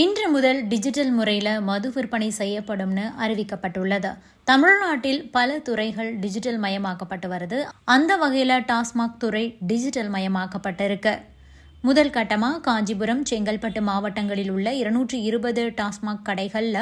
இன்று முதல் டிஜிட்டல் முறையில் மது விற்பனை செய்யப்படும்னு அறிவிக்கப்பட்டுள்ளது. தமிழ்நாட்டில் பல துறைகள் டிஜிட்டல் மயமாக்கப்பட்டு வருது. அந்த வகையில் டாஸ்மாக் துறை டிஜிட்டல் மயமாக்கப்பட்டிருக்கு. முதல் கட்டமாக காஞ்சிபுரம் செங்கல்பட்டு மாவட்டங்களில் உள்ள இருநூற்றி இருபது டாஸ்மாக் கடைகளில்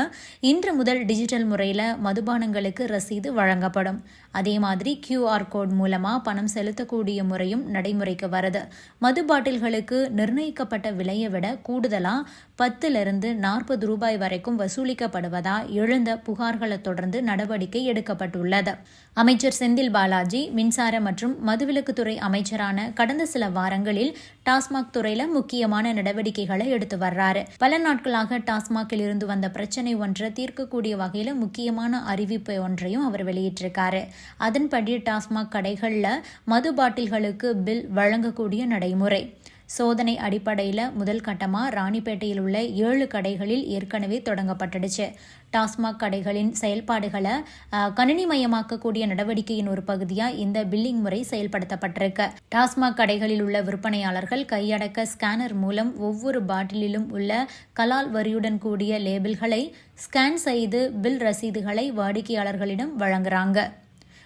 இன்று முதல் டிஜிட்டல் முறையில் மதுபானங்களுக்கு ரசீது வழங்கப்படும். அதே மாதிரி கியூஆர் கோட் மூலமாக பணம் செலுத்தக்கூடிய முறையும் நடைமுறைக்கு வருது. மது பாட்டில்களுக்கு நிர்ணயிக்கப்பட்ட விலையை விட கூடுதலாக பத்திலிருந்து நாற்பது ரூபாய் வரைக்கும் வசூலிக்கப்படுவதா எழுந்த புகார்களை தொடர்ந்து நடவடிக்கை எடுக்கப்பட்டுள்ளது. அமைச்சர் செந்தில் பாலாஜி மின்சார மற்றும் மதுவிலக்குத்துறை அமைச்சரான கடந்த சில வாரங்களில் டாஸ்மாக் துறையில முக்கியமான நடவடிக்கைகளை எடுத்து வர்றாரு. பல நாட்களாக டாஸ்மாகில் இருந்து வந்த பிரச்சனை ஒன்றை தீர்க்கக்கூடிய வகையில முக்கியமான அறிவிப்பு ஒன்றையும் அவர் வெளியிட்டிருக்காரு. அதன்படி டாஸ்மாக் கடைகள்ல மது பாட்டில்களுக்கு பில் வழங்கக்கூடிய நடைமுறை. சோதனை அடிப்படையில் முதல் கட்டமாக ராணிப்பேட்டையில் உள்ள ஏழு கடைகளில் ஏற்கனவே தொடங்கப்பட்டுடுச்சு. டாஸ்மாக் கடைகளின் செயல்பாடுகளை கணினி மயமாக்கக்கூடிய நடவடிக்கையின் ஒரு பகுதியாக இந்த பில்லிங் முறை செயல்படுத்தப்பட்டிருக்கு. டாஸ்மாக் கடைகளில் உள்ள விற்பனையாளர்கள் கையடக்க ஸ்கேனர் மூலம் ஒவ்வொரு பாட்டிலிலும் உள்ள கலால் வரியுடன் கூடிய லேபிள்களை ஸ்கேன் செய்து பில் ரசீதுகளை வாடிக்கையாளர்களிடம் வழங்குறாங்க.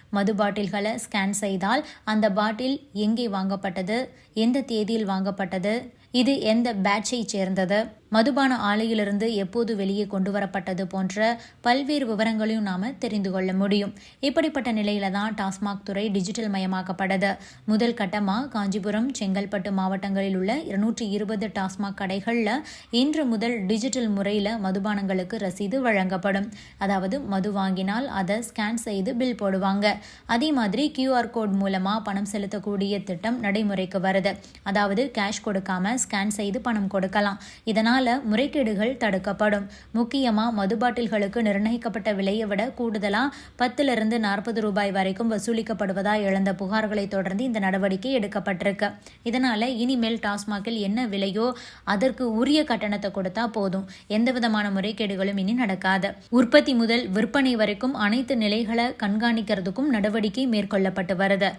மது பாட்டில்களை ஸ்கேன் செய்தால் அந்த பாட்டில் எங்கே வாங்கப்பட்டது? எந்த தேதியில் வாங்கப்பட்டது? இது எந்த பேட்சை சேர்ந்தது? மதுபான ஆலையிலிருந்து எப்போது வெளியே கொண்டு வரப்பட்டது போன்ற பல்வேறு விவரங்களையும் நாம் தெரிந்து கொள்ள முடியும். இப்படிப்பட்ட நிலையில தான் டாஸ்மாக் துறை டிஜிட்டல் மயமாக்கப்பட்டது. முதல் கட்டமாக காஞ்சிபுரம் செங்கல்பட்டு மாவட்டங்களில் உள்ள இருநூற்றி இருபது டாஸ்மாக் கடைகளில் இன்று முதல் டிஜிட்டல் முறையில் மதுபானங்களுக்கு ரசீது வழங்கப்படும். அதாவது மது வாங்கினால் அதை ஸ்கேன் செய்து பில் போடுவாங்க. அதே மாதிரி கியூஆர் கோட் மூலமாக பணம் செலுத்தக்கூடிய திட்டம் நடைமுறைக்கு வருது. அதாவது கேஷ் கொடுக்காம ஸ்கேன் செய்து பணம் கொடுக்கலாம். இதனால் இதனால முறைகேடுகள் தடுக்கப்படும். முக்கியமாக மது பாட்டில்களுக்கு நிர்ணயிக்கப்பட்ட விலையை விட கூடுதலாக பத்திலிருந்து நாற்பது ரூபாய் வரைக்கும் வசூலிக்கப்படுவதா எழுந்த புகார்களை தொடர்ந்து இந்த நடவடிக்கை எடுக்கப்பட்டிருக்கு. இதனால இனிமேல் டாஸ்மாகில் என்ன விலையோ அதற்கு உரிய கட்டணத்தை கொடுத்தா போதும். எந்த விதமான முறைகேடுகளும் இனி நடக்காது. உற்பத்தி முதல் விற்பனை வரைக்கும் அனைத்து நிலைகளை கண்காணிக்கிறதுக்கும் நடவடிக்கை மேற்கொள்ளப்பட்டு வருது.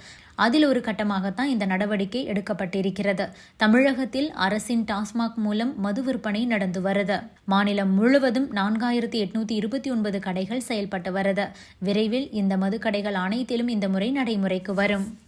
அதில் ஒரு கட்டமாகத்தான் இந்த நடவடிக்கை எடுக்கப்பட்டிருக்கிறது. தமிழகத்தில் அரசின் டாஸ்மாக் மூலம் மது விற்பனை நடந்து வருது. மாநிலம் முழுவதும் நான்காயிரத்தி எட்நூத்தி இருபத்தி ஒன்பது கடைகள் செயல்பட்டு வருது. விரைவில் இந்த மது கடைகள் அனைத்திலும் இந்த முறை நடைமுறைக்கு வரும்.